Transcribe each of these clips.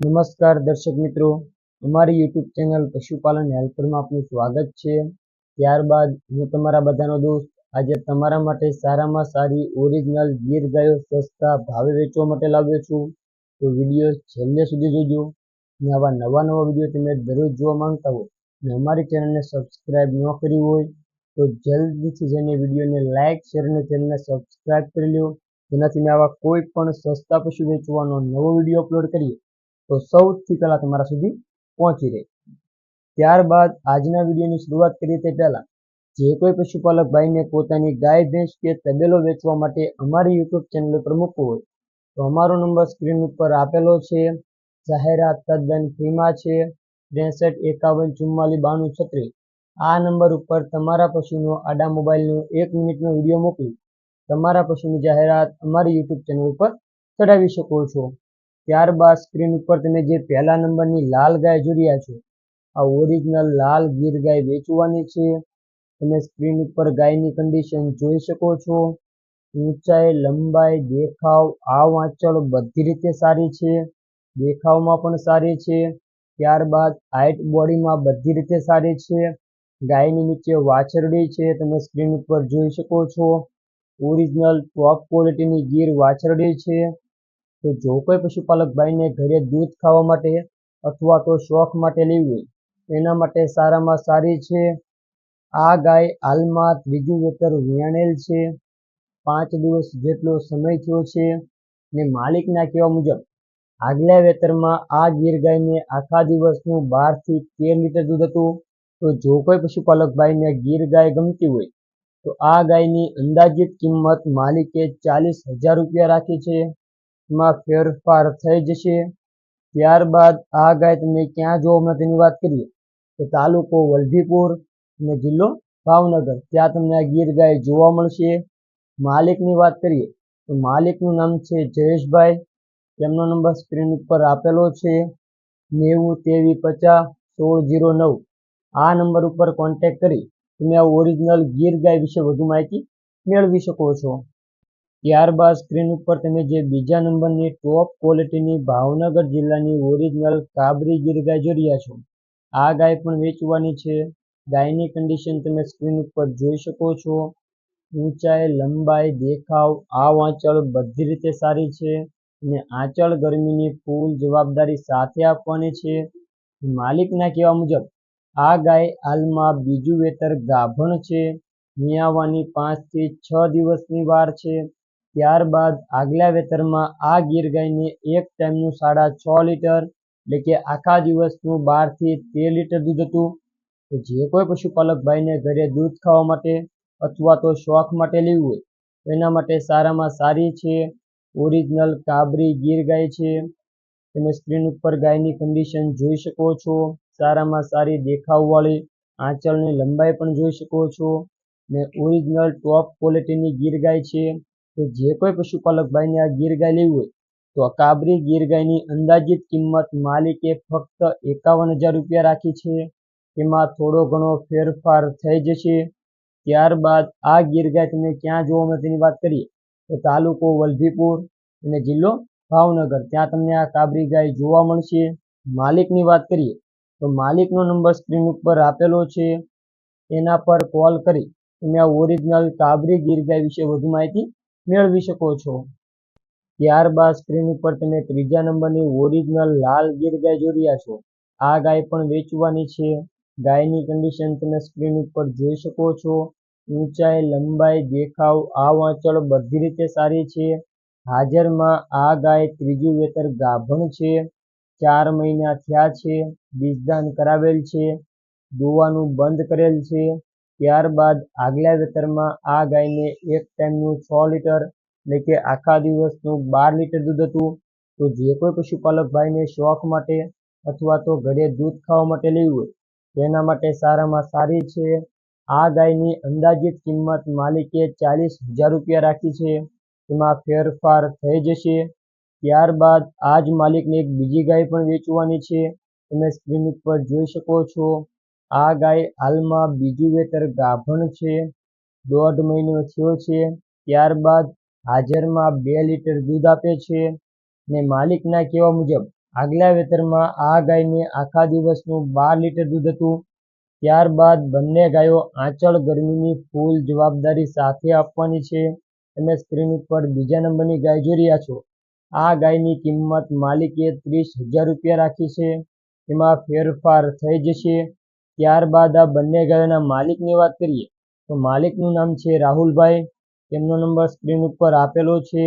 નમસ્કાર દર્શક મિત્રો. અમારી યુટ્યુબ ચેનલ પશુપાલન હેલ્પરમાં આપનું સ્વાગત છે. ત્યારબાદ હું તમારા બધાનો દોસ્ત આજે તમારા માટે સારામાં સારી ઓરિજિનલ ગીર ગાયો સસ્તા ભાવે વેચવા માટે લાવ્યો છું. તો વીડિયો છેલ્લે સુધી જોજો અને આવા નવા નવા વીડિયો તમે દરરોજ જોવા માંગતા હો અને અમારી ચેનલને સબસ્ક્રાઇબ ન કરી હોય તો જલ્દીથી જઈને વિડીયોને લાઇક, શેર અને ચેનલને સબસ્ક્રાઇબ કરી લો જેનાથી મેં આવા કોઈ પણ સસ્તા પશુ વેચવાનો નવો વીડિયો અપલોડ કરીએ તો સૌથી પહેલાં તમારા સુધી પહોંચી રહે. ત્યારબાદ આજના વિડીયોની શરૂઆત કરીએ તે પહેલાં, જે કોઈ પશુપાલક ભાઈને પોતાની ગાય, ભેંસ કે તબેલો વેચવા માટે અમારી યુટ્યુબ ચેનલ ઉપર મૂકવું હોય, તો અમારો નંબર સ્ક્રીન ઉપર આપેલો છે. જાહેરાત તદ્દન ફ્રીમાં છે. ત્રેસઠ, એકાવન, ચુમ્માલીસ, બાણું, છત્રીસ. આ નંબર ઉપર તમારા પશુનો આડા મોબાઈલનો એક મિનિટનો વીડિયો મોકલી, તમારા પશુની જાહેરાત અમારી યુટ્યુબ ચેનલ ઉપર ચડાવી શકો છો. ત્યારબાદ સ્ક્રીન ઉપર તમે જે પહેલા નંબરની લાલ ગાય જોડ્યા છો, આ ઓરિજિનલ લાલ ગીર ગાય વેચવાની છે. તમે સ્ક્રીન ઉપર ગાયની કન્ડિશન જોઈ શકો છો. ઊંચાઈ, લંબાઈ, દેખાવ, આ વાંચળ બધી રીતે સારી છે. દેખાવમાં પણ સારી છે. ત્યારબાદ હાઇટ બોડીમાં બધી રીતે સારી છે. ગાયની નીચે વાછરડી છે, તમે સ્ક્રીન ઉપર જોઈ શકો છો. ઓરિજિનલ ટોપ ક્વોલિટીની ગીર વાછરડી છે. તો જો કોઈ પશુપાલક ભાઈને ઘરે દૂધ ખાવા માટે અથવા તો શોખ માટે લેવી હોય, એના માટે સારામાં સારી છે. આ ગાય હાલમાં ત્રીજું વેતર વિયાણેલ છે. પાંચ દિવસ જેટલો સમય થયો છે ને માલિકના કહેવા મુજબ, આગલા વેતરમાં આ ગીર ગાયને આખા દિવસનું બારથી તેર લીટર દૂધ હતું. તો જો કોઈ પશુપાલક ભાઈને ગીર ગાય ગમતી હોય, તો આ ગાયની અંદાજિત કિંમત માલિકે ચાલીસ હજાર રૂપિયા રાખી છે. માં ફેરફાર થઈ જશે. ત્યારબાદ આ ગાય તમને ક્યાં જોવા મળે તેની વાત કરીએ. તો તાલુકો વલભીપુર અને જિલ્લો ભાવનગર. ત્યાં તમને આ ગીર ગાય જોવા મળશે. માલિકની વાત કરીએ તો માલિકનું નામ છે જયેશભાઈ. તેમનો નંબર સ્ક્રીન ઉપર આપેલો છે. નેવું તેવી પચાસ સોળ જીરો નવ. આ નંબર ઉપર કોન્ટેક કરી તમે આ ઓરિજિનલ ગીર ગાય વિશે વધુ માહિતી મેળવી શકો છો. ત્યારબાદ સ્ક્રીન ઉપર તમે જે બીજા નંબરની ટોપ ક્વોલિટીની ભાવનગર જિલ્લાની ઓરિજિનલ કાબરી ગીર ગાય જોઈ રહ્યા છો. આ ગાય પણ વેચવાની છે. ગાયની કન્ડિશન તમે સ્ક્રીન ઉપર જોઈ શકો છો. ઊંચાઈ, લંબાઈ, દેખાવ, આ વાંચળ બધી રીતે સારી છે અને આંચળ ગરમીની ફૂલ જવાબદારી સાથે આપવાની છે. માલિકના કહેવા મુજબ, આ ગાય હાલમાં બીજું વેતર ગાભણ છે. મિયાવાની પાંચથી છ દિવસની વાર છે. ત્યારબાદ આગલા વેતરમાં આ ગીર ગાયને એક ટાઈમનું સાડા છ લીટર, એટલે કે આખા દિવસનું બારથી તેર લીટર દૂધ હતું. તો જે કોઈ પશુપાલક ભાઈને ઘરે દૂધ ખાવા માટે અથવા તો શોખ માટે લેવું હોય એના માટે સારામાં સારી છે, ઓરિજિનલ કાબરી ગીર ગાય છે. તમે સ્ક્રીન ઉપર ગાયની કન્ડિશન જોઈ શકો છો. સારામાં સારી દેખાવવાળી આંચળની લંબાઈ પણ જોઈ શકો છો. ને ઓરિજિનલ ટોપ ક્વોલિટીની ગીર ગાય છે. તો જે કોઈ પશુપાલક ભાઈને આ ગીર ગાય લેવી હોય, તો કાબરી ગીર ગાયની અંદાજિત કિંમત માલિકે ફક્ત એકાવન હજાર રૂપિયા રાખી છે. તેમાં થોડો ઘણો ફેરફાર થઈ જશે. ત્યારબાદ આ ગીર ગાય તમને ક્યાં જોવા મળે તેની વાત કરીએ, તો તાલુકો વલભીપુર અને જિલ્લો ભાવનગર. ત્યાં તમને આ કાબરી ગાય જોવા મળશે. માલિકની વાત કરીએ, તો માલિકનો નંબર સ્ક્રીન ઉપર આપેલો છે. એના પર કોલ કરી, તમે આ ઓરિજિનલ કાબરી ગીર ગાય વિશે વધુ માહિતી મેળવી શકો છો. ત્યારબાદ સ્ક્રીન ઉપર તમે ત્રીજા નંબરની ઓરિજિનલ લાલ ગીર ગાય જોઈ છો. આ ગાય પણ વેચવાની છે. ગાયની કન્ડિશન તમે સ્ક્રીન ઉપર જોઈ શકો છો. ઊંચાઈ, લંબાઈ, દેખાવ આ વાંચળ બધી રીતે સારી છે. હાજરમાં આ ગાય ત્રીજું વેતર ગાભણ છે. ચાર મહિના થયા છે. બીજદાન કરાવેલ છે. દોવાનું બંધ કરેલ છે. ત્યારબાદ આગલા વેતરમાં આ ગાયને એક ટાઈમનું છ લીટર એટલે કે આખા દિવસનું બાર લીટર દૂધ હતું. તો જે કોઈ પશુપાલક ભાઈને શોખ માટે અથવા તો ઘરે દૂધ ખાવા માટે લેવું હોય, તેના માટે સારામાં સારી છે. આ ગાયની અંદાજિત કિંમત માલિકે ચાલીસ હજાર રૂપિયા રાખી છે. તેમાં ફેરફાર થઈ જશે. ત્યારબાદ આ જ માલિકને એક બીજી ગાય પણ વેચવાની છે. તમે સ્ક્રીન ઉપર જોઈ શકો છો. આ ગાય હાલમાં બીજું વેતર ગાભણ છે. દોઢ મહિનો થયો છે. ત્યારબાદ હાજરમાં બે લીટર દૂધ આપે છે ને માલિકના કહેવા મુજબ, આગલા વેતરમાં આ ગાયને આખા દિવસનું બાર લીટર દૂધ હતું. ત્યારબાદ બંને ગાયો આંચળ ગરમીની ફૂલ જવાબદારી સાથે આપવાની છે તમે સ્ક્રીન ઉપર બીજા નંબરની ગાય જોઈ રહ્યા છો. આ ગાયની કિંમત માલિકે ત્રીસ હજાર રૂપિયા રાખી છે. એમાં ફેરફાર થઈ જશે. ત્યારબાદ આ બંને ગાયોના માલિકની વાત કરીએ, તો માલિકનું નામ છે રાહુલભાઈ. તેમનો નંબર સ્ક્રીન ઉપર આપેલો છે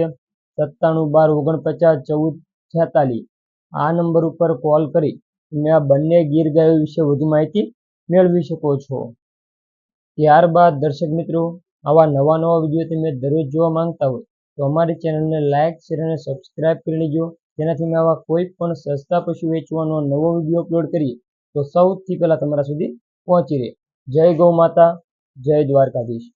સત્તાણું બાર ઓગણપચાસ ચૌદ છેતાલીસ. આ નંબર ઉપર કોલ કરી તમે આ બંને ગીર ગાયો વિશે વધુ માહિતી મેળવી શકો છો. ત્યારબાદ દર્શક મિત્રો, આવા નવા નવા વીડિયો તમે દરરોજ જોવા માંગતા હોય તો અમારી ચેનલને લાઇક શેર અને સબસ્ક્રાઇબ કરી લેજો. જેનાથી અમે આવા કોઈ પણ સસ્તા પશુ વેચવાનો નવો વીડિયો અપલોડ કરીએ. તો સૌથી પહેલાં તમારા સુધી પહોંચી રહે. જય ગૌ માતા જય દ્વારકાધીશ.